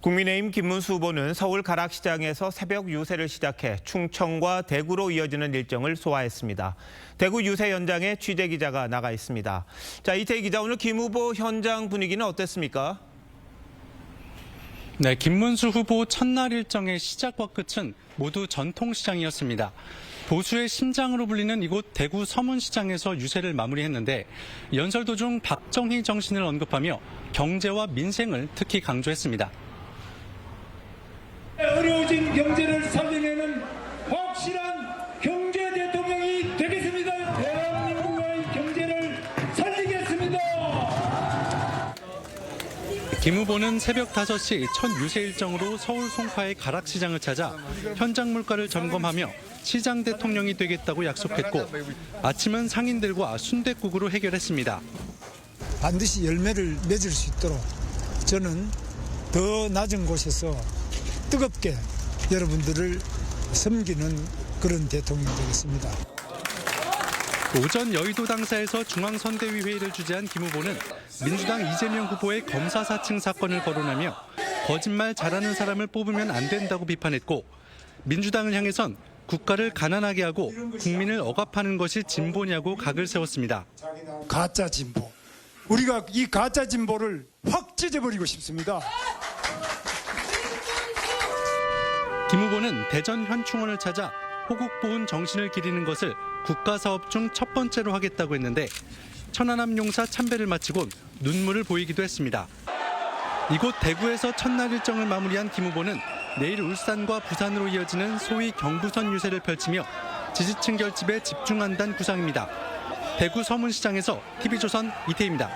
국민의힘 김문수 후보는 서울 가락시장에서 새벽 유세를 시작해 충청과 대구로 이어지는 일정을 소화했습니다. 대구 유세 현장에 취재 기자가 나가 있습니다. 자, 이태희 기자, 오늘 김 후보 현장 분위기는 어땠습니까? 네, 김문수 후보 첫날 일정의 시작과 끝은 모두 전통시장이었습니다. 보수의 심장으로 불리는 이곳 대구 서문시장에서 유세를 마무리했는데 연설 도중 박정희 정신을 언급하며 경제와 민생을 특히 강조했습니다. 경제를 살려내는 확실한 경제 대통령이 되겠습니다. 대한민국의 경제를 살리겠습니다. 김 후보는 새벽 5시 첫 유세 일정으로 서울 송파의 가락시장을 찾아 현장 물가를 점검하며 시장 대통령이 되겠다고 약속했고 아침은 상인들과 순댓국으로 해결했습니다. 반드시 열매를 맺을 수 있도록 저는 더 낮은 곳에서 뜨겁게 여러분들을 섬기는 그런 대통령이 되겠습니다. 오전 여의도 당사에서 중앙선대위 회의를 주재한 김 후보는 민주당 이재명 후보의 검사 사칭 사건을 거론하며 거짓말 잘하는 사람을 뽑으면 안 된다고 비판했고 민주당을 향해선 국가를 가난하게 하고 국민을 억압하는 것이 진보냐고 각을 세웠습니다. 가짜 진보. 우리가 이 가짜 진보를 확 찢어버리고 싶습니다. 김 후보는 대전 현충원을 찾아 호국보훈 정신을 기리는 것을 국가사업 중 첫 번째로 하겠다고 했는데 천안함 용사 참배를 마치곤 눈물을 보이기도 했습니다. 이곳 대구에서 첫날 일정을 마무리한 김 후보는 내일 울산과 부산으로 이어지는 소위 경부선 유세를 펼치며 지지층 결집에 집중한다는 구상입니다. 대구 서문시장에서 TV조선 이태입니다.